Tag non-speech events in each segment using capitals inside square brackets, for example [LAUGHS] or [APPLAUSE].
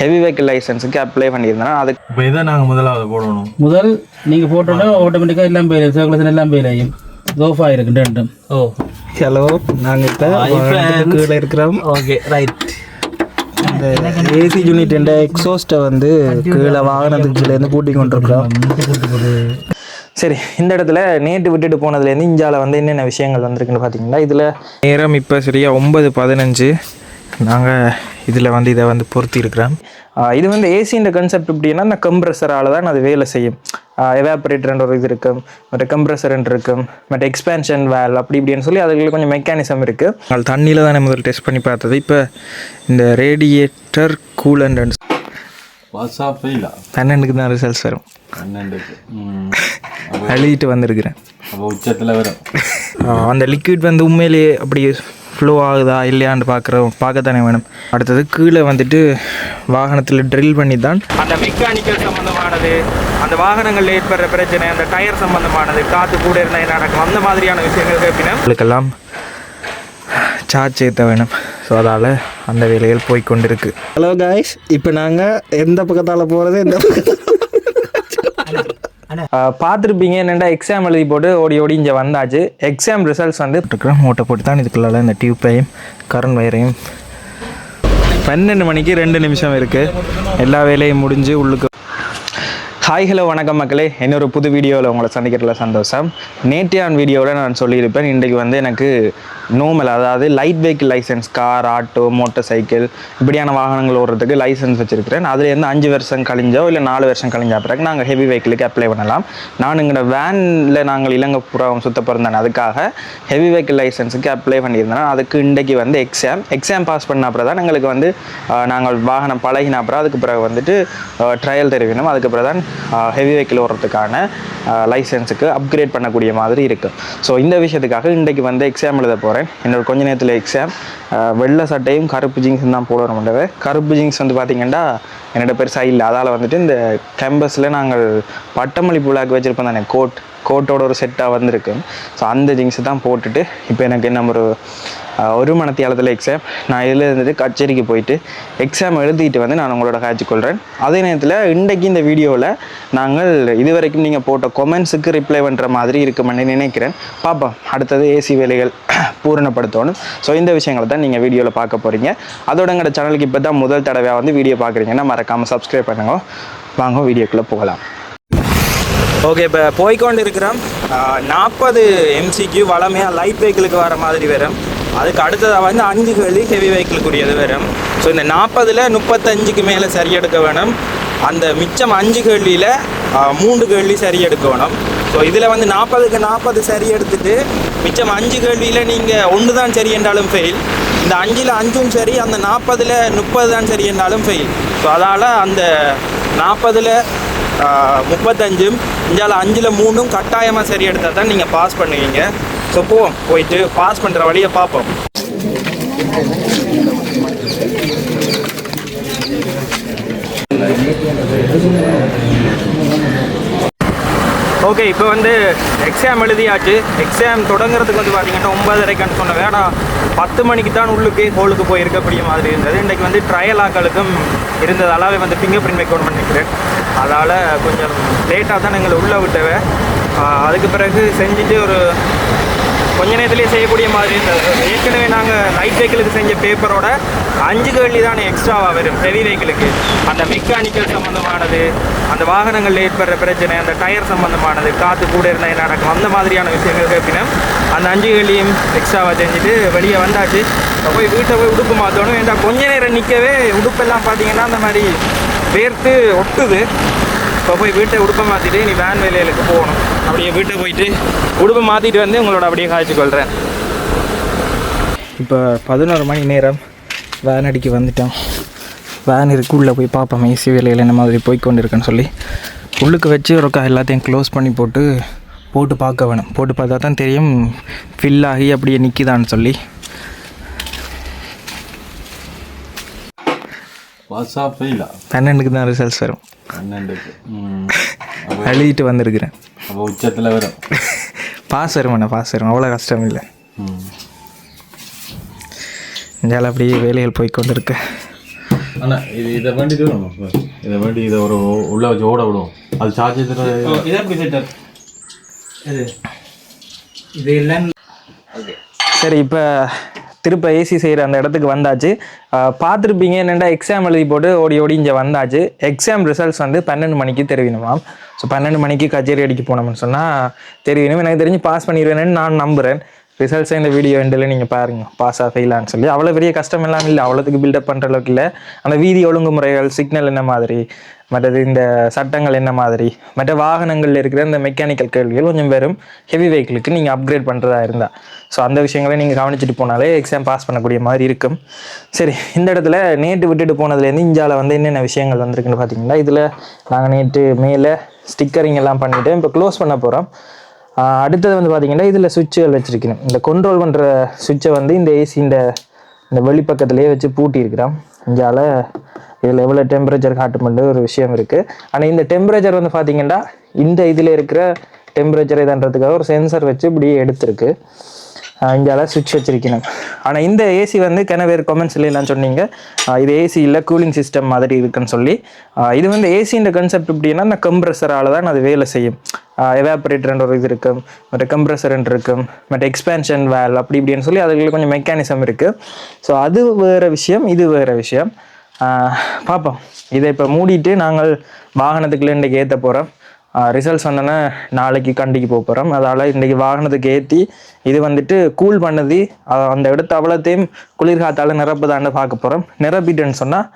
Heavy vehicle லைசன்ஸுக்கு apply பண்ணியிருந்தேன் அதுக்கு இப்போ இதை நாங்கள் முதலாவது போடணும். முதல் நீங்கள் போட்டோன்னா ஆட்டோமேட்டிக்காக எல்லாம் போயிடும் சர்க்குலேஷன் எல்லாம் போயிடும் ஆஃப் ஆகிருக்கு ரெண்டும். ஓ. ஹலோ நாங்கள் இப்போ கீழே இருக்கிறோம். ஓகே ரைட் இந்த ஏசி யூனிட் என்ற எக்ஸோஸ்ட்டை வந்து கீழே வாகனத்துக்கு கீழேருந்து கூட்டி கொண்டிருக்கிறோம். சரி இந்த இடத்துல நேற்று விட்டுட்டு போனதுலேருந்து இந்தியாவில் வந்து என்னென்ன விஷயங்கள் வந்திருக்குன்னு பார்த்தீங்கன்னா இதில் நேரம் இப்போ சரியா ஒன்பது பதினஞ்சு. நாங்கள் இதில் வந்து இதை வந்து பொருத்தி இருக்கிறோம் இது வந்து ஏசின்ற கன்செப்ட் எப்படின்னா இந்த கம்ப்ரெசரால் தான் அது வேலை செய்யும். எவாபரேட்டர்ன்ற ஒரு இது இருக்கும் மற்ற கம்ப்ரெசர்ன்ற இருக்கும் மற்ற எக்ஸ்பேன்ஷன் வேல் அப்படி இப்படின்னு சொல்லி அதுக்கு கொஞ்சம் மெக்கானிசம் இருக்குது அது தண்ணியில் தானே முதல் டெஸ்ட் பண்ணி பார்த்தது. இப்போ இந்த ரேடியேட்டர் கூலண்ட் பன்னெண்டுக்கு தான் ரிசல்ட்ஸ் வரும். எழுதிட்டு வந்திருக்கிறேன். உச்சத்தில் வரும். அந்த லிக்விட் வந்து உண்மையிலேயே அப்படி ஃப்ளோ ஆகுதா இல்லையான்னு பார்க்குறோம் பார்க்கத்தானே வேணும். அடுத்தது கீழே வந்துட்டு வாகனத்தில் ட்ரில் பண்ணி தான் அந்த மெக்கானிக்கல் சம்மந்தமானது அந்த வாகனங்களில் ஏற்படுற பிரச்சனை அந்த டயர் சம்மந்தமானது காற்று கூட இருந்தால் என்ன நடக்கும்? அந்த மாதிரியான விஷயங்கள் கேட்பினா உங்களுக்கெல்லாம் சார்ஜ் ஏற்ற வேணும். ஸோ அதால் அந்த வேலைகள் போய் கொண்டிருக்கு ஹலோ காய்ஸ் இப்போ நாங்கள் எந்த பக்கத்தால் போகிறது எந்த பார்த்துருப்பீங்க என்னென்னா எக்ஸாம் எழுதி போட்டு ஓடி ஓடி இங்கே வந்தாச்சு. எக்ஸாம் ரிசல்ட்ஸ் வந்து இருக்கிறோம் மூட்டை போட்டு தான் இதுக்குள்ள இந்த டியூப்பையும் கரண்ட் வயரையும் பன்னெண்டு மணிக்கு ரெண்டு நிமிஷம் இருக்குது எல்லா வேலையும் முடிஞ்சு உள்ளுக்கு ஹாய் ஹலோ வணக்கம் மக்களே. இன்னொரு புது வீடியோவில் உங்களை சந்திக்கிறதுல சந்தோஷம். நேற்றையான் வீடியோவில் நான் சொல்லியிருப்பேன் இன்றைக்கு வந்து எனக்கு நோமல் அதாவது light vehicle license car auto motorcycle இப்படியான வாகனங்கள் ஓடுறதுக்கு லைசன்ஸ் வச்சுருக்கிறேன். அதுலேருந்து அஞ்சு வருஷம் கழிஞ்சோ இல்லை நாலு வருஷம் கழிஞ்ச பிறகு நாங்கள் ஹெவி வெஹிக்கிளுக்கு அப்ளை பண்ணலாம். நான் எங்களோட வேனில் நாங்கள் இலங்கை புறம் சுத்த பிறந்தேன் அதுக்காக ஹெவி வெஹிக்கிள் லைசன்ஸுக்கு அப்ளை பண்ணியிருந்தேன் அதுக்கு இன்றைக்கு வந்து எக்ஸாம் எக்ஸாம் பாஸ் பண்ண அப்புறம் தான் எங்களுக்கு வந்து நாங்கள் வாகனம் பழகின அப்புறம் அதுக்கு பிறகு வந்துட்டு ட்ரையல் தெரிவிக்கணும். அதுக்கு பிறகு தான் ஹெவி வெஹிக்கிள் ஓடுறதுக்கான லைசன்ஸுக்கு அப்கிரேட் பண்ணக்கூடிய மாதிரி இருக்குது ஸோ இந்த விஷயத்துக்காக இன்றைக்கு வந்து எக்ஸாம் எழுத போகிறேன் என்னோட கொஞ்ச நேரத்தில் எக்ஸாம் வெள்ளை சட்டையும் கருப்பு ஜீன்ஸும் தான் போடணும்ன்றவே கருப்பு ஜீன்ஸ் வந்து பார்த்திங்கன்னா என்னோட பெருசாக இல்லை. அதால் வந்துட்டு இந்த கேம்பஸில் நாங்கள் பட்டமளிப்பு விழாக்கு வச்சுருப்போம் தானே கோட் கோட்டோட ஒரு செட்டாக வந்திருக்கு. ஸோ அந்த ஜீன்ஸை தான் போட்டுட்டு இப்போ எனக்கு என்ன ஒரு ஒரு மணத்தியாலத்தில் எக்ஸாம் நான் இதில் இருந்துட்டு கச்சேரிக்கு போயிட்டு எக்ஸாம் எழுதிட்டு வந்து நான் உங்களோட காய்ச்சி கொள்கிறேன் அதே நேரத்தில் இன்றைக்கு இந்த வீடியோவில் நாங்கள் இதுவரைக்கும் நீங்கள் போட்ட கொமெண்ட்ஸுக்கு ரிப்ளை பண்ணுற மாதிரி இருக்குமென்னு நினைக்கிறேன். பார்ப்போம் அடுத்தது ஏசி வேலைகள் [CLEARS THROAT] பூரணப்படுத்தணும். ஸோ இந்த விஷயங்களை தான் நீங்கள் வீடியோவில் பார்க்க போகிறீங்க அதோட எங்களோட சேனலுக்கு இப்போ தான் முதல் தடவையாக வந்து வீடியோ பார்க்குறீங்கன்னா மறக்காமல் சப்ஸ்கிரைப் பண்ணுங்க. வாங்க வீடியோக்குள்ளே போகலாம். ஓகே இப்போ போய்க்கொண்டு இருக்கிறோம் நாற்பது எம்சிக்கு வளமையாக லைட் வெஹிக்கிளுக்கு வர மாதிரி வரும் அதுக்கு அடுத்ததாக வந்து அஞ்சு கேள்வி ஹெவி வெஹிக்கிளுக்குரியது வரும். ஸோ இந்த நாற்பதில் முப்பத்தஞ்சுக்கு மேலே சரி எடுக்க வேணும். அந்த மிச்சம் அஞ்சு கேள்வியில் மூன்று கேள்வி சரி எடுக்க வேணும். ஸோ இதில் வந்து நாற்பதுக்கு நாற்பது சரி எடுத்துட்டு மிச்சம் அஞ்சு கேள்வியில் நீங்கள் ஒன்று தான் சரி என்றாலும் ஃபெயில் இந்த அஞ்சில் அஞ்சும் சரி அந்த நாற்பதில் முப்பது தான் சரி என்றாலும் ஃபெயில் ஸோ அதால் அந்த நாற்பதில் முப்பத்தஞ்சும் இந்தியாவில் அஞ்சில் மூணும் கட்டாயமாக சரி எடுத்தால் தான் நீங்கள் பாஸ் பண்ணுவீங்க. ஸோ போவோம் போயிட்டு பாஸ் பண்ணுற வழியை பார்ப்போம் ஓகே இப்போ வந்து எக்ஸாம் எழுதியாச்சு. எக்ஸாம் தொடங்குறதுக்கு வந்து பார்த்தீங்கன்னா ஒன்பதரைக்கான்னு சொன்ன வேணா பத்து மணிக்கு தான் உள்ளுக்கு ஹோலுக்கு போய் மாதிரி இருந்தது. இன்றைக்கு வந்து ட்ரையல் ஆக்களுக்கும் இருந்ததாலாவே வந்து ஃபிங்கர் பிரிண்ட் வைக்கணும் பண்ணிக்கிறேன் அதால் கொஞ்சம் லேட்டாக தான் எங்களை உள்ளே விட்டவை. அதுக்கு பிறகு செஞ்சுட்டு ஒரு கொஞ்ச நேரத்துலேயே செய்யக்கூடிய மாதிரி ஏற்கனவே நாங்கள் லைட் வெஹிக்கிளுக்கு செஞ்ச பேப்பரோட அஞ்சு கேள்வி தான் எக்ஸ்ட்ராவாக வரும் ஹெவி வெஹிக்கிளுக்கு அந்த மெக்கானிக்கல் சம்மந்தமானது அந்த வாகனங்களில் ஏற்படுற பிரச்சனை அந்த டயர் சம்மந்தமானது காற்று கூட இருந்தால் என்ன நடக்கும் அந்த மாதிரியான விஷயங்கள் கேட்பினா அந்த அஞ்சு கேள்வியும் எக்ஸ்ட்ராவாக செஞ்சுட்டு வெளியே வந்தாச்சு. போய் வீட்டை போய் உடுப்பு மாற்றணும் ஏன்டா கொஞ்ச நேரம் நிற்கவே உடுப்பெல்லாம் பார்த்தீங்கன்னா அந்த மாதிரி வேர்த்து ஒட்டுது. இப்போ போய் வீட்டை உடுப்பை மாற்றிட்டு நீ வேன் வேலைகளுக்கு போகணும். அப்படியே வீட்டை போயிட்டு உடுப்பை மாற்றிட்டு வந்து உங்களோட அப்படியே காய்ச்சி கொள்கிறேன் இப்போ பதினோரு மணி நேரம் வேன் அடிக்க வந்துட்டோம். வேன் இருக்கு உள்ளே போய் பார்ப்போம். ஏசி வேலையில் என்ன மாதிரி போய் கொண்டு இருக்குன்னு சொல்லி. உள்ளுக்கு வச்சு ஒருக்கா எல்லாத்தையும் க்ளோஸ் பண்ணி போட்டு போட்டு பார்க்க வேணும். போட்டு பார்த்தா தான் தெரியும். ஃபில் ஆகி அப்படியே நிற்கிதான்னு சொல்லி. ஃபெயிலா பன்னெண்டுக்கு தான் ரிசல்ட்ஸ் வரும். பன்னெண்டுக்கு. ம். [LAUGHS] எழுதிட்டு வந்திருக்கிறேன். அப்போ உச்சத்தில் வரும். பாஸ் வருமாண்ணா பாஸ் வரும். அவ்வளோ கஷ்டம் இல்லை. இந்தியாவில் அப்படியே வேலைகள் போய் கொண்டு இருக்கு அண்ணா இது இதை வரும் இதை வேண்டி இதை ஒரு உள்ள வச்சு ஓட விடும் அது சார்ஜ் இது எப்படி செட்டர் இது. இது எல்லாம் சரி இப்போ திருப்ப ஏசி செய்கிற அந்த இடத்துக்கு வந்தாச்சு. பார்த்துருப்பீங்க என்னென்னா எக்ஸாம் எழுதி போட்டு ஓடி ஓடி இங்கே வந்தாச்சு. எக்ஸாம் ரிசல்ட்ஸ் வந்து பன்னெண்டு மணிக்கு தெரிவிக்கணுமாம் ஸோ பன்னெண்டு மணிக்கு கச்சேரி அடிக்க போனோம்னு சொன்னால் தெரியணும் எனக்கு தெரிஞ்சு பாஸ் பண்ணிடுவேன்னு நான் நம்புகிறேன் ரிசல்ட்ஸை இந்த வீடியோ எண்டில் நீங்கள் பாருங்க. பாஸா ஃபெயிலான்னு சொல்லி. அவ்வளோ பெரிய கஷ்டம் எல்லாம் இல்லை. அவ்வளோத்துக்கு பில்டப் பண்ணுற அளவுக்கு இல்லை. அந்த வீதி ஒழுங்குமுறைகள் சிக்னல் என்ன மாதிரி? மற்றது இந்த சட்டங்கள் என்ன மாதிரி? மற்ற வாகனங்களில் இருக்கிற இந்த மெக்கானிக்கல் கேள்விகள் கொஞ்சம் வெறும் ஹெவி வெஹிக்கிளுக்கு நீங்கள் அப்கிரேட் பண்ணுறதா இருந்தால் ஸோ அந்த விஷயங்களை நீங்கள் கவனிச்சுட்டு போனாலே எக்ஸாம் பாஸ் பண்ணக்கூடிய மாதிரி இருக்கும். சரி இந்த இடத்துல நேற்று விட்டுட்டு போனதுலேருந்து இந்தியாவில் வந்து என்னென்ன விஷயங்கள் வந்திருக்குன்னு பார்த்தீங்கன்னா இதில் நாங்கள் நேற்று மேலே ஸ்டிக்கரிங் எல்லாம் பண்ணிவிட்டு இப்போ க்ளோஸ் பண்ண போகிறோம் அடுத்தது வந்து பார்த்தீங்கன்னா இதில் சுவிட்சுகள் வச்சுருக்கணும். இந்த கண்ட்ரோல் பண்ணுற சுவிட்சை வந்து இந்த ஏசி இந்த இந்த வெளிப்பக்கத்துலேயே வச்சு பூட்டி இருக்கிறோம் இங்கால இதில் எவ்வளோ டெம்பரேச்சர் காட்டுமென்ற ஒரு விஷயம் இருக்குது ஆனால் இந்த டெம்பரேச்சர் வந்து பார்த்தீங்கன்னா இந்த இதில் இருக்கிற டெம்பரேச்சர் இதுன்றதுக்காக ஒரு சென்சர் வச்சு இப்படி எடுத்திருக்கு. இங்கால சுவிட்ச் வச்சிருக்கணும். ஆனால் இந்த ஏசி வந்து கிணவேர் கமெண்ட்ஸ்ல எல்லாம் சொன்னீங்க? இது ஏசி இல்லை கூலிங் சிஸ்டம் மாதிரி இருக்குன்னு சொல்லி. இது வந்து ஏசின்ற கன்செப்ட் எப்படின்னா இந்த கம்ப்ரெசரால் தான் அது வேலை செய்யும். எவாபரேட்டர்ன்ற ஒரு இது இருக்கும் மற்ற கம்ப்ரெசர்ன்ற இருக்கும் மற்ற எக்ஸ்பேன்ஷன் வேல் அப்படி இப்படின்னு சொல்லி அதுக்குள்ள கொஞ்சம் மெக்கானிசம் இருக்குது ஸோ அது வேறு விஷயம் இது வேறு விஷயம். பார்ப்போம் இதை இப்போ மூடிட்டு நாங்கள் வாகனத்துக்குள்ளே இன்றைக்கி ஏற்ற போகிறோம் ரிசல்ட்ஸ் வந்தோன்னே நாளைக்கு கண்டிக்கு போக போகிறோம் அதால் இன்றைக்கி வாகனத்துக்கு ஏற்றி இது வந்துட்டு கூல் பண்ணது அந்த இடத்த அவ்வளோத்தையும் குளிர்காத்தால் நிரப்புதான்னு பார்க்க போகிறோம் நிரப்பிட்டுன்னு சொன்னால்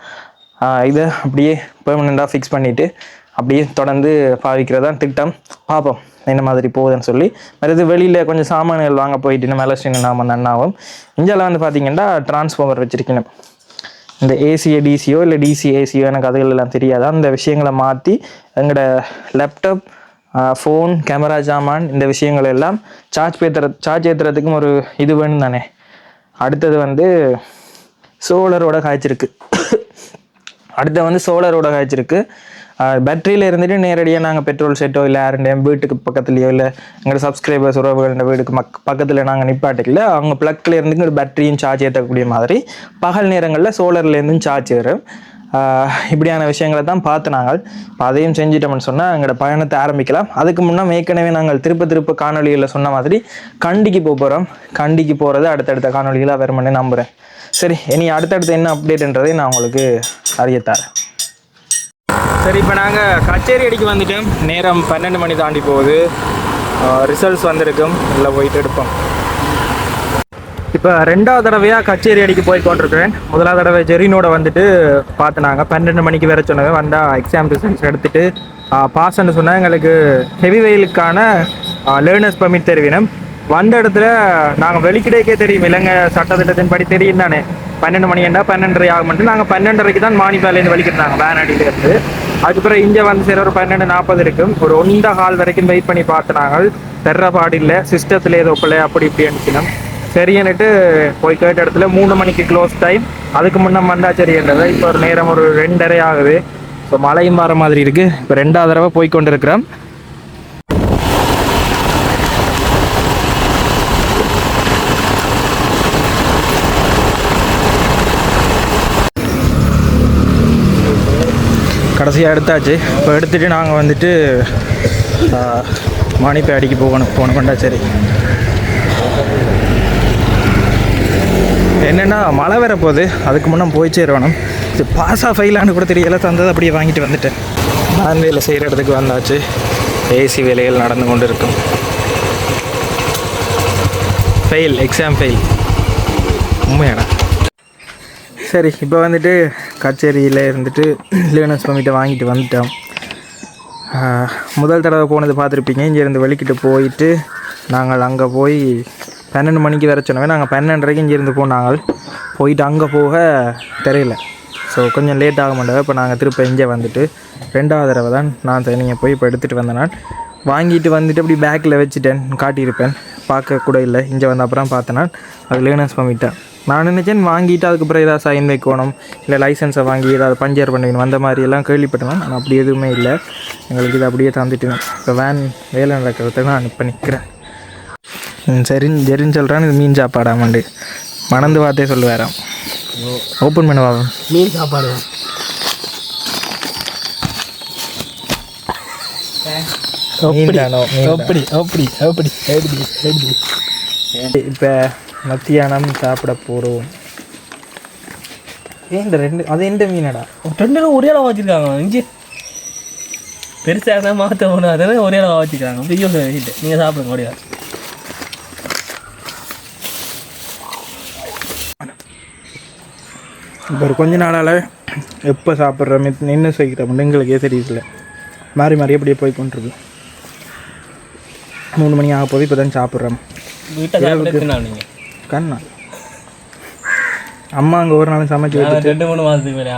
இதை அப்படியே பெர்மனெண்ட்டாக ஃபிக்ஸ் பண்ணிவிட்டு அப்படியே தொடர்ந்து பாவிக்கிறதான் திட்டம். பார்ப்போம் என்ன மாதிரி போகுதுன்னு சொல்லி. மறுது வெளியில் கொஞ்சம் சாமான்கள் வாங்க போயிட்டு மேலே ஸ்ரீனு நாம அண்ணாவும் இந்தியாவில் வந்து பார்த்தீங்கன்னா டிரான்ஸ்ஃபார்மர் வச்சுருக்கணும். இந்த ஏசியோ டிசியோ இல்லை டிசி ஏசியோ எனக்கு அதுகள் எல்லாம் தெரியாது? அந்த விஷயங்களை மாற்றி எங்களோட லேப்டாப் ஃபோன் கேமரா ஜாமான் இந்த விஷயங்கள் எல்லாம் சார்ஜ் பேத்துற சார்ஜ் ஏற்றுறதுக்கும் ஒரு இது வேணும் தானே. அடுத்தது வந்து சோலரோட காய்ச்சிருக்கு. அடுத்து வந்து சோலரோட காய்ச்சிருக்கு. பேட்டரியில் இருந்துட்டு நேரடியாக நாங்கள் பெட்ரோல் செட்டோ இல்லை யாருடையும் வீட்டுக்கு பக்கத்துலையோ இல்லை எங்களோட சப்ஸ்கிரைபர்ஸ் உறவுகளோட வீட்டுக்கு மக் பக்கத்தில் நாங்கள் நிப்பாட்டிக்கல. அவங்க ப்ளக்கில் இருந்து ஒரு பேட்டரியும் சார்ஜ் ஏற்றக்கூடிய மாதிரி. பகல் நேரங்களில் சோலர்லேருந்தும் சார்ஜ் ஏறும். இப்படியான விஷயங்களை தான் பார்த்து நாங்கள். இப்போ அதையும் செஞ்சிட்டோம்னு சொன்னால் எங்களோட பயணத்தை ஆரம்பிக்கலாம். அதுக்கு முன்னே ஏற்கனவே நாங்கள் திருப்ப திருப்ப காணொலிகளில் சொன்ன மாதிரி கண்டிக்கு போக போகிறோம் கண்டிக்கு போகிறது அடுத்தடுத்த காணொலிகளாக வேறு நம்புகிறேன் சரி இனி அடுத்தடுத்து என்ன அப்டேட்ன்றதை நான் உங்களுக்கு அறியத்தாரேன் சரி இப்போ நாங்கள் கச்சேரி அடிக்க வந்துட்டோம். நேரம் பன்னெண்டு மணி தாண்டி போகுது. ரிசல்ட்ஸ் வந்திருக்கும். இல்லை போயிட்டு எடுப்போம். இப்போ ரெண்டாவது தடவையாக கச்சேரி அடிக்க போய் கொண்டிருக்கிறேன். முதலாவது தடவை ஜெரினோட வந்துட்டு பார்த்துனாங்க. பன்னெண்டு மணிக்கு வேற சொன்னது வந்தால் எக்ஸாம் ரிசல்ட்ஸ் எடுத்துட்டு பாஸ்ன்னு சொன்னால் எங்களுக்கு ஹெவி வெயிலுக்கான லேர்னர்ஸ் பர்மிட் தெரிவினம். வந்த இடத்துல நாங்கள் வெளிக்கிடைக்கே தெரியும். இலங்கை சட்டத்திட்டத்தின் படி தெரியும் தானே. பன்னெண்டு மணி என்ன பன்னெண்டரை ஆகும்ட்டு நாங்கள் பன்னெண்டரைக்கு தான் மானிப்பாலேருந்து வலிக்கிறாங்க வேன் அடியிலேருந்து. அதுக்கப்புறம் இங்கே வந்து சரி ஒரு பன்னெண்டு நாற்பது இருக்கும். ஒரு ஒன்ற ஹால் வரைக்கும் வெயிட் பண்ணி பார்த்து நாங்கள் பெற பாடில்லை சிஸ்டத்தில் ஏதோ பிள்ளை அப்படி இப்படி அனுப்பினோம். சரின்னுட்டு போய் கேட்ட இடத்துல மூணு மணிக்கு க்ளோஸ் டைம் அதுக்கு முன்னே வந்தா சரின்றதை இப்போ ஒரு நேரம் ஒரு ரெண்டரை ஆகுது. ஸோ மழையும் வர மாதிரி இருக்குது இப்போ ரெண்டாவது தடவை போய் கொண்டு கடைசியாக எடுத்தாச்சு. இப்போ எடுத்துகிட்டு நாங்கள் வந்துட்டு மாணிப்பேடிக்கு போகணும் போன சரி என்னென்னா மழை வர போகுது. அதுக்கு முன்னே போய் சேரணும் இது பாஸாக ஃபெயிலானு கூட தெரியல. தந்தது அப்படியே வாங்கிட்டு வந்துட்டேன். நான் வேலை செய்கிற இடத்துக்கு வந்தாச்சு. ஏசி வேலைகள் நடந்து கொண்டு இருக்கும் ஃபெயில் எக்ஸாம் ஃபெயில் உண்மையாடா. சரி இப்போ வந்துட்டு கச்சேரியில் இருந்துட்டு லேர்னர்ஸ் பண்ணிட்டு வாங்கிட்டு வந்துட்டோம். முதல் தடவை போனது பார்த்துருப்பீங்க. இங்கேருந்து வெளிக்கிட்டு போயிட்டு நாங்கள் அங்கே போய் பன்னெண்டு மணிக்கு வர சொன்னவே நாங்கள் பன்னெண்டரைக்கு இங்கேருந்து போனாங்க. போயிட்டு அங்கே போக தெரியல. ஸோ கொஞ்சம் லேட் ஆக மாட்டேன் இப்போ நாங்கள் திரும்ப இங்கே வந்துட்டு ரெண்டாவது தடவை தான் நான் தனியாக போய் இப்போ எடுத்துகிட்டு வந்தேன் நான் வாங்கிட்டு வந்துட்டு அப்படி பேக்கில் வச்சுட்டேன். காட்டியிருப்பேன். பார்க்க கூட இல்லை. இங்கே வந்த அப்புறம் பார்த்தேன் நான் அது லேர்னர்ஸ் பண்ணிட்டேன் நான் நினச்சேன் வாங்கிட்டு அதுக்கப்புறம் ஏதாவது சைன் வைக்கணும். இல்லை லைசன்ஸை வாங்கி ஏதாவது பஞ்சர் பண்ணிக்கணும். அந்த மாதிரி எல்லாம் கேள்விப்பட்டேன். ஆனால் அப்படி எதுவுமே இல்லை. எங்களுக்கு இது அப்படியே தந்துட்டு இப்போ வேன் வேலை நடக்கிறத நான் இப்போ நிற்கிறேன் சரி சரின்னு சொல்கிறேன் இது மீன் சாப்பாடாமண்டு மணந்து பார்த்தே சொல்லுவாராம் ஓப்பன் பண்ண வா மீன் சாப்பாடு. இப்போ மத்தியானம் சாப்பிட போகிறோம் ஏன் இந்த ரெண்டு அது எந்த மீனடா? ரெண்டு பேரும் ஒரே அளவு வச்சிருக்காங்க. இஞ்சி. பெருசாக இருந்தால் மாற்ற ஒன்று அதனால ஒரே அளவு வச்சுக்கிறாங்க பெரிய ஹீட்டு நீங்கள் சாப்பிடுங்க ஒரே இப்போ ஒரு கொஞ்ச நாளால் எப்போ சாப்பிட்ற மித் நின்று சைக்கிறோம் எங்களுக்கே தெரியல மாறி மாறி அப்படியே போய் கொண்டிருக்கு. மூணு மணி ஆக போது இப்போ தான் சாப்பிட்றோம் வீட்டை கண்ணா. அம்மா அங்கே ஒரு நாள் சமைச்சு வச்சு நான் ரெண்டு மூணு மாதத்துக்கு மேலே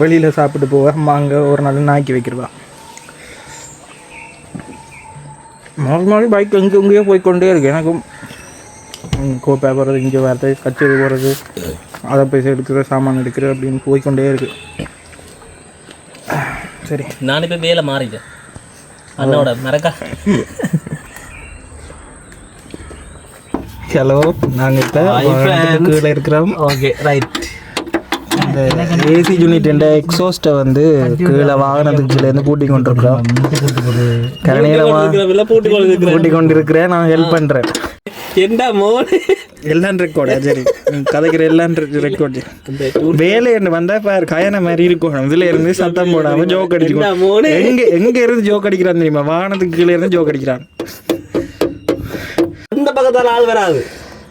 வெளியில் சாப்பிட்டு போவா. அம்மா அங்கே ஒரு நாள் நாக்கி வைக்கிறவா மாறி மாறி பைக் எங்கே எங்கேயோ போய்க்கொண்டே இருக்கு. எனக்கும் கோப்பை போகிறது இங்கே வரது கச்சேரி போகிறது அதை போய் எடுக்கிற சாமான் எடுக்கிற அப்படின்னு போய்க்கொண்டே இருக்கு. சரி. நான் இப்போ வேலை மாறிட்டேன். அண்ணோட மறக்கா [LAUGHS] ஹலோ நாங்கள் இப்போ கீழே இருக்கிறோம். ஓகே ரைட் இந்த ஏசி யூனிட் என்ற எக்ஸாஸ்ட்டை வந்து கீழே வாகனத்துக்கு கீழே இருந்து பூட்டி கொண்டிருக்கிறோம். கொண்டு பூட்டி கொண்டிருக்கிறேன். நான் ஹெல்ப் பண்ணுறேன் என்ன எல்லாம் ரெக்கார்டு சரி. கதைக்கிற எல்லாம் ரெக்கார்டு வேலை என்று வந்தா பாரு கயன மாதிரி இருக்கும். இதுல இருந்து சத்தம் போடாம ஜோக் அடிச்சுக்கோ எங்க எங்க இருந்து ஜோக் அடிக்கிறான் தெரியுமா? வாகனத்துக்கு கீழே இருந்து ஜோக் அடிக்கிறான். இந்த பக்கத்தால ஆள் வராது.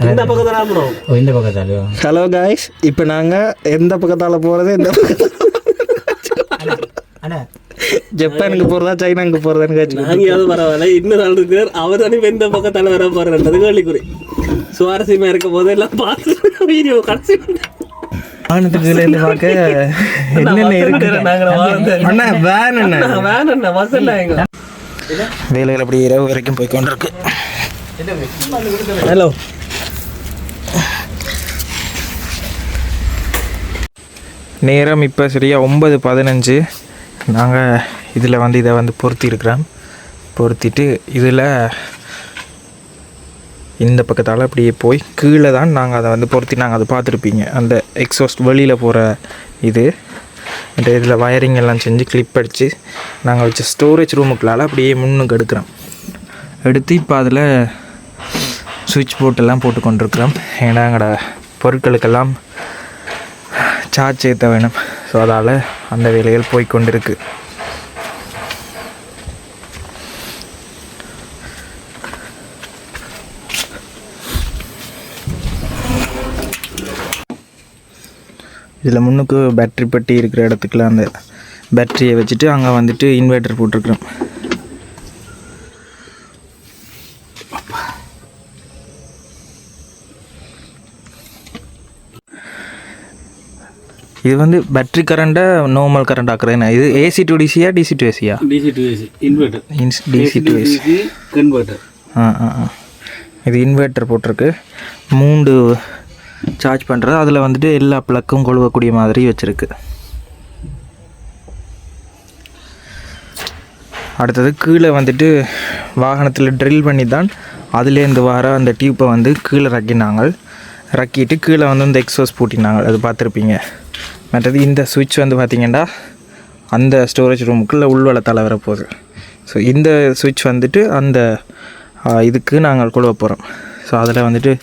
இந்த பக்கத்தால வரும் இந்த பக்கத்தால ஹலோ காய்ஸ் இப்போ நாங்க எந்த பக்கத்தால போறது எந்த ஜப்பானுக்கு போறதா சைனாக்கு போறதான்னு கேட்டு நாங்கயாவது பரவாயில்ல இன்னொரு ஆள் இருக்கிறார். அவர் தானே இப்ப இந்த பக்கத்தால வர போறாரு கேள்விக்குறி. சுவாரஸ்யமா இருக்க போது எல்லாம் பார்த்து [LAUGHS] வீடியோ கடைசி வாகனத்துக்கு கீழே இருந்து பார்க்க என்னென்ன இருக்கு? நாங்க வாழ்ந்த அண்ணா வேன் என்ன வேணாண்ணா வசல்ல எங்க? வேலைகள் அப்படி இரவு வரைக்கும் போய் கொண்டிருக்கு. ஹலோ நேரம் இப்போ சரியாக ஒன்பது பதினஞ்சு. நாங்கள் இதில் வந்து இதை வந்து பொருத்திருக்கிறோம் பொருத்திட்டு இதில் இந்த பக்கத்தால் அப்படியே போய் கீழே தான் நாங்கள் அதை வந்து பொருத்தி நாங்கள் அதை பார்த்துருப்பீங்க. அந்த எக்ஸாஸ்ட் வெளியில் போகிற இது. அந்த இதில் வயரிங் எல்லாம் செஞ்சு கிளிப் அடித்து நாங்கள் வச்ச ஸ்டோரேஜ் ரூமுக்குள்ளால் அப்படியே முன்னுக்கு எடுக்கிறோம். எடுத்து இப்போ அதில் சுவிட்ச் போர்ட்டெல்லாம் போட்டு கொண்டிருக்கிறோம் ஏன்னா எங்களோட பொருட்களுக்கெல்லாம் சார்ஜ் ஏற்ற வேணும். ஸோ அதால் அந்த வேலைகள் போய்கொண்டிருக்கு இதில் முன்னுக்கு பேட்ரி பெட்டி இருக்கிற இடத்துக்குலாம் அந்த பேட்டரியை வச்சுட்டு அங்கே வந்துட்டு இன்வெர்ட்டர் போட்டிருக்கிறோம். இது வந்து பேட்ரி கரண்ட்டை நார்மல் கரண்ட் ஆக்குறேன் இது ஏசி டு டிசியா DC to Asia DC to AC inverter DC to AC converter ஆ ஆ ஆ. இது இன்வெர்ட்டர் போட்டிருக்கு. மூண்டு சார்ஜ் பண்ணுறது அதில் வந்துட்டு எல்லா ப்ளக்கும் கொழுவக்கூடிய மாதிரி வச்சுருக்கு. அடுத்தது கீழே வந்துட்டு வாகனத்தில் ட்ரில் பண்ணி தான் அதுலேருந்து வர அந்த டியூப்பை வந்து கீழே ரக்கினாங்க ரக்கிட்டு கீழே வந்து இந்த எக்ஸோஸ் பூட்டினாங்க. அது பார்த்துருப்பீங்க. மற்றது இந்த சுவிட்ச் வந்து பார்த்திங்கன்னா அந்த ஸ்டோரேஜ் ரூமுக்குள்ளே உள்வளத்தால் வரப்போகுது. ஸோ இந்த சுவிட்ச் வந்துட்டு அந்த இதுக்கு நாங்கள் கொழுவ போகிறோம் ஸோ அதில் வந்துட்டு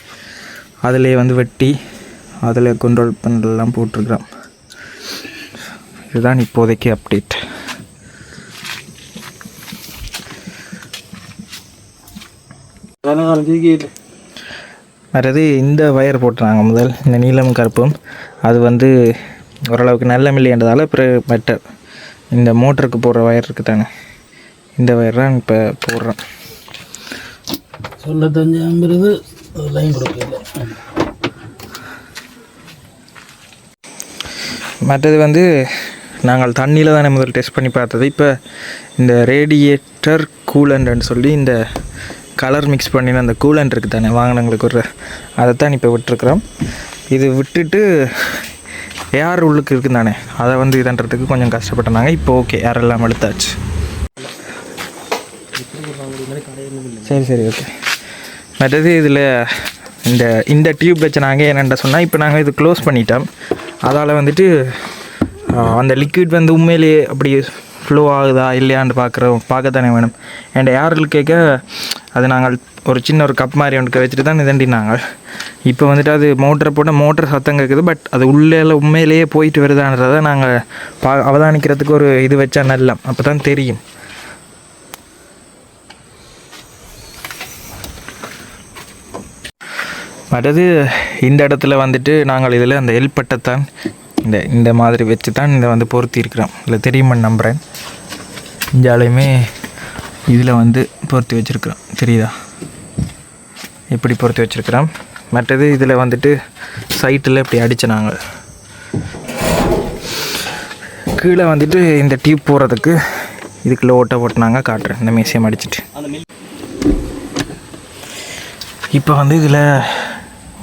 அதிலே வந்து வெட்டி அதில் கண்ட்ரோல் பண்ணலாம் போட்டிருக்கிறோம். இதுதான் இப்போதைக்கு அப்டேட் மற்றது இந்த வயர் போட்டுறாங்க முதல் இந்த நீலம் கருப்பும். அது வந்து ஓரளவுக்கு நல்ல மில்லின்றதால பிறகு பெட்டர் இந்த மோட்டருக்கு போடுற வயர் இருக்குது தானே இந்த வயர் தான் இப்போ போடுறோம். சொல்லத்தஞ்சு ஐம்பது லைன் கொடுக்கல மற்றது வந்து நாங்கள் தண்ணியில் தானே முதல் டெஸ்ட் பண்ணி பார்த்தது. இப்போ இந்த ரேடியேட்டர் கூலண்ட்னு சொல்லி இந்த கலர் மிக்ஸ் பண்ணின அந்த கூலண்ட் இருக்குது தானே வாங்கினவங்களுக்கு ஒரு அதை தான் இப்போ விட்டுருக்குறோம். இது விட்டுட்டு ஏர் உள்ளுக்கு இருக்குது தானே? அதை வந்து இதுன்றதுக்கு கொஞ்சம் கஷ்டப்பட்டாங்க இப்போ ஓகே ஏர் எல்லாம் எடுத்தாச்சு சரி சரி ஓகே மற்றது இதில் இந்த இந்த டியூப் வச்சு நாங்கள் என்னென்ன சொன்னால் இப்போ நாங்கள் இது க்ளோஸ் பண்ணிட்டோம். அதால் வந்துட்டு அந்த லிக்விட் வந்து உண்மையிலேயே அப்படி ஃப்ளோ ஆகுதா இல்லையான்னு பார்க்குறோம் பார்க்கத்தானே வேணும். அண்ட் ஏரில் கேட்க அது நாங்கள் ஒரு சின்ன ஒரு கப் மாதிரி ஒன்று வச்சுட்டு தான் இதண்டினாங்க இப்போ வந்துட்டு அது மோட்டரை போட்டால் மோட்டர் சத்தம் கேட்குது பட் அது உள்ளே உண்மையிலேயே போயிட்டு வருதான்றதை நாங்கள் பா அவதானிக்கிறதுக்கு ஒரு இது வச்சா நல்ல. அப்போ தான் தெரியும். மற்றது இந்த இடத்துல வந்துட்டு நாங்கள் இதில் அந்த எல்பட்டைத்தான் இந்த இந்த மாதிரி வச்சு தான் இதை வந்து பொருத்தி இருக்கிறோம் இல்லை தெரியுமான்னு நம்புகிறேன் இஞ்சாலையுமே இதில் வந்து பொருத்தி வச்சுருக்குறோம். தெரியுதா? இப்படி பொருத்தி வச்சுருக்குறோம்? மற்றது இதில் வந்துட்டு சைட்டில் இப்படி அடிச்ச கீழே வந்துட்டு இந்த டியூப் போகிறதுக்கு இதுக்குள்ளே ஓட்ட ஓட்டினாங்க காட்டுறேன் இந்த மியூசியம் அடிச்சிட்டு. இப்போ வந்து இதில்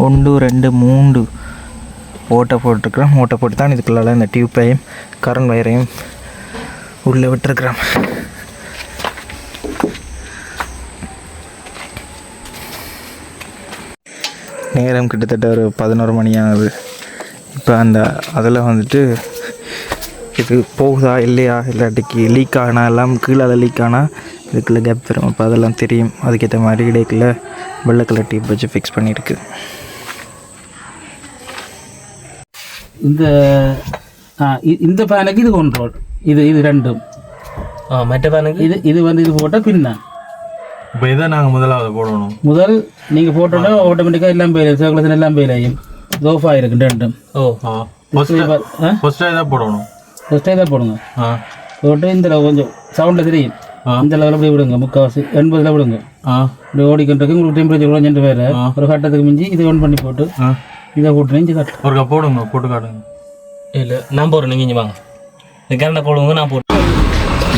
ஒன்று ரெண்டு மூன்று ஓட்டை போட்டிருக்கிறோம். ஓட்டை போட்டு தான் இதுக்குள்ளால் இந்த டியூப்பையும் கரண்ட் வயரையும் உள்ளே விட்டுருக்குறோம். நேரம் கிட்டத்தட்ட ஒரு பதினோரு மணி ஆகுது. இப்போ அந்த அதில் வந்துட்டு இது போகுதா இல்லையா இல்லாட்டிக்கு லீக் ஆகினா எல்லாம் கீழே லீக் ஆனால் இதுக்குள்ளே கேப் வரும். அப்போ அதெல்லாம் தெரியும். அதுக்கேற்ற மாதிரி இடைக்குள்ளே வெள்ளை கலர் டீப் வச்சு ஃபிக்ஸ் பண்ணியிருக்கு. இந்த இந்த பேனுக்கு இது கண்ட்ரோல் இது இது ரெண்டும். ஆ மற்ற பேனுக்கு? இது இது வந்து இது போட்டால் பின்ன. இப்போ இதை நாங்கள் முதலாவது போடணும். முதல் நீங்கள் போட்டோன்னா ஆட்டோமேட்டிக்காக எல்லாம் பேர் சர்க்குலேஷன் எல்லாம் பேர் ஆகும் இது ஆஃப் ஆகிருக்கு ரெண்டும். ஓ. ஃபஸ்ட்டாக இதை போடணும். ஃபஸ்ட்டே தான் போடுங்க. ஆ. போட்டு இந்த கொஞ்சம் சவுண்டில் தெரியும். இந்த லெவலில் அப்படி விடுங்க. முக்கால்வாசி எண்பதில் விடுங்க. ஆ. இப்படி ஓடிக்கிட்டு உங்களுக்கு டெம்பரேச்சர் குறைஞ்சிட்டு வேறு. ஒரு கட்டத்துக்கு மிஞ்சி இதை ஒன் பண்ணி போட்டு ஆ. இதை கூட்டுறேன் இஞ்சி கட்டு. ஒருக்கா போடுங்க போட்டு காட்டுங்க. இல்லை நான் போடுறேன் நீங்கள் இங்கே வாங்க. இந்த கரண்டை போடுங்க நான் போடுறேன்.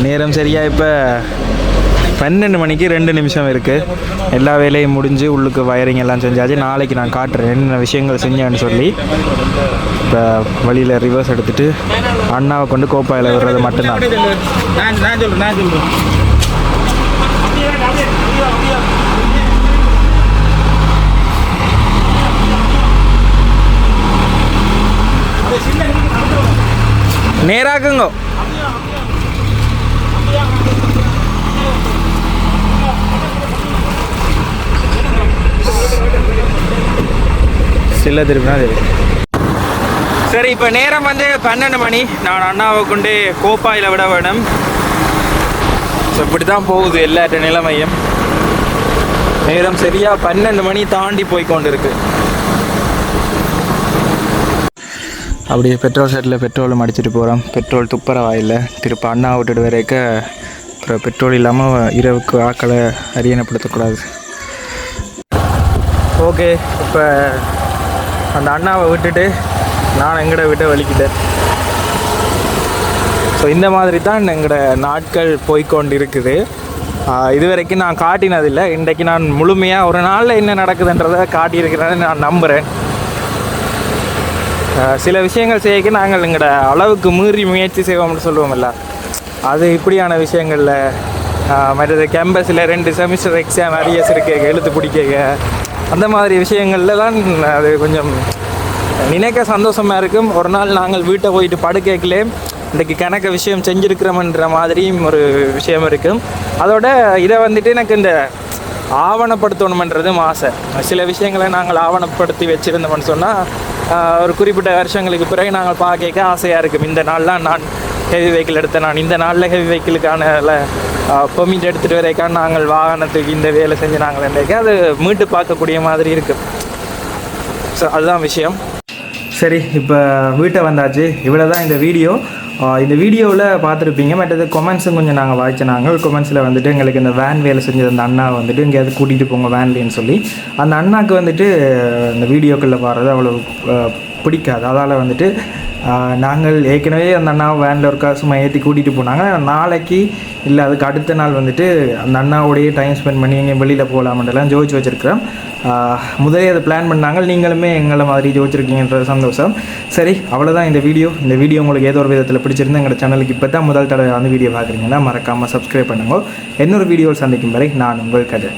நேரம் சரியாக இப்போ பன்னெண்டு மணிக்கு ரெண்டு நிமிஷம் இருக்குது எல்லா வேலையும் முடிஞ்சு உள்ளுக்கு வயரிங் எல்லாம் செஞ்சாச்சு. நாளைக்கு நான் காட்டுறேன். என்னென்ன விஷயங்கள் செஞ்சேன்னு சொல்லி. இப்போ வழியில் ரிவர்ஸ் எடுத்துட்டு அண்ணாவை கொண்டு கோப்பாயில் விடுறது மட்டும்தான் நான் நான் சொல்கிறேன் நான் சொல்கிறேன் நேராக்குங்க சில்ல திருப்பினா தெரியும் சரி இப்போ நேரம் வந்து பன்னெண்டு மணி. நான் அண்ணாவை கொண்டு கோப்பாயில் விட வேணும். ஸோ இப்படி தான் போகுது எல்லாட்ட நிலைமையும். நேரம் சரியாக பன்னெண்டு மணி தாண்டி போய் கொண்டு இருக்கு அப்படியே பெட்ரோல் செட்டில் பெட்ரோலும் அடிச்சிட்டு போகிறோம் பெட்ரோல் துப்புற இல்லை திருப்ப அண்ணா விட்டுட்டு வரைக்க அப்புறம் பெட்ரோல் இல்லாமல் இரவுக்கு ஆக்களை அரியணைப்படுத்தக்கூடாது. ஓகே இப்போ அந்த அண்ணாவை விட்டுட்டு நான் எங்கட விட்டு வலிக்கிட்டேன். ஸோ இந்த மாதிரி தான் எங்களோட நாட்கள் போய்க்கொண்டு இருக்குது இது வரைக்கும் நான் காட்டினதில்லை. இன்றைக்கு நான் முழுமையாக ஒரு நாளில் என்ன நடக்குதுன்றதை காட்டியிருக்கிறேன்னு நான் நம்புகிறேன் சில விஷயங்கள் செய்யக்க நாங்கள் எங்களோட அளவுக்கு மீறி முயற்சி செய்வோம்னு சொல்லுவோம்ல அது இப்படியான விஷயங்களில் மற்றது கேம்பஸில் ரெண்டு செமிஸ்டர் எக்ஸாம் அரியஸ் இருக்க எழுத்து பிடிக்க அந்த மாதிரி விஷயங்களில் தான் அது கொஞ்சம் நினைக்க சந்தோஷமாக இருக்கும். ஒரு நாள் நாங்கள் வீட்டை போயிட்டு படுக்கைகளே இன்றைக்கு கணக்க விஷயம் செஞ்சுருக்கிறோம்ன்ற மாதிரியும் ஒரு விஷயம் இருக்கும். அதோட இதை வந்துட்டு எனக்கு இந்த ஆவணப்படுத்தணுமன்றதும் ஆசை சில விஷயங்களை நாங்கள் ஆவணப்படுத்தி வச்சுருந்தோம்னு சொன்னால் ஒரு குறிப்பிட்ட வருஷங்களுக்கு பிறகு நாங்கள் பார்க்க ஆசையாக இருக்கும். இந்த நாள்லாம் நான் ஹெவி வெஹிக்கிள் எடுத்தேன். நான் இந்த நாளில் ஹெவி வெஹிக்கிளுக்கான பெர்மிட் எடுத்துகிட்டு வரைக்கான நாங்கள் வாகனத்துக்கு இந்த வேலை செஞ்சு நாங்கள் என்றைக்கு அது மீட்டு பார்க்கக்கூடிய மாதிரி இருக்கும் ஸோ அதுதான் விஷயம். சரி இப்போ வீட்டை வந்தாச்சு. இவ்வளோ தான் இந்த வீடியோ. இந்த வீடியோவில் பார்த்துருப்பீங்க மற்றது கொமெண்ட்ஸும் கொஞ்சம் நாங்கள். வாய்ச்சினாங்க கொமெண்ட்ஸில் வந்துட்டு எங்களுக்கு இந்த வேன் வேலை செஞ்சது அந்த அண்ணா வந்துட்டு எங்கேயாவது கூட்டிகிட்டு போங்க வேன்லேன்னு சொல்லி. அந்த அண்ணாக்கு வந்துட்டு இந்த வீடியோக்களில் வர்றது அவ்வளோ பிடிக்காது. அதால் வந்துட்டு நாங்கள் ஏற்கனவே அந்த அண்ணா வேனில் ஒரு சும்மா ஏற்றி கூட்டிகிட்டு போனாங்க. நாளைக்கு இல்லை அதுக்கு அடுத்த நாள் வந்துட்டு அந்த அண்ணாவோடையே டைம் ஸ்பெண்ட் பண்ணி எங்கேயும் வெளியில் போகலாமென்றலாம் ஜோதிச்சு வச்சுருக்கிறோம். முதலே அதை பிளான் பண்ணாங்க. நீங்களுமே எங்களை மாதிரி ஜோதிச்சிருக்கீங்கன்ற சந்தோஷம். சரி அவ்வளோதான் இந்த வீடியோ இந்த வீடியோ உங்களுக்கு ஏதோ ஒரு விதத்தில் பிடிச்சிருந்து எங்களோட சேனலுக்கு இப்போ தான் முதல் தடவை அந்த வீடியோ பார்க்குறீங்கன்னா மறக்காமல் சப்ஸ்கிரைப் பண்ணுங்க. இன்னொரு வீடியோ சந்திக்கும் வரை நான் உங்கள் கதை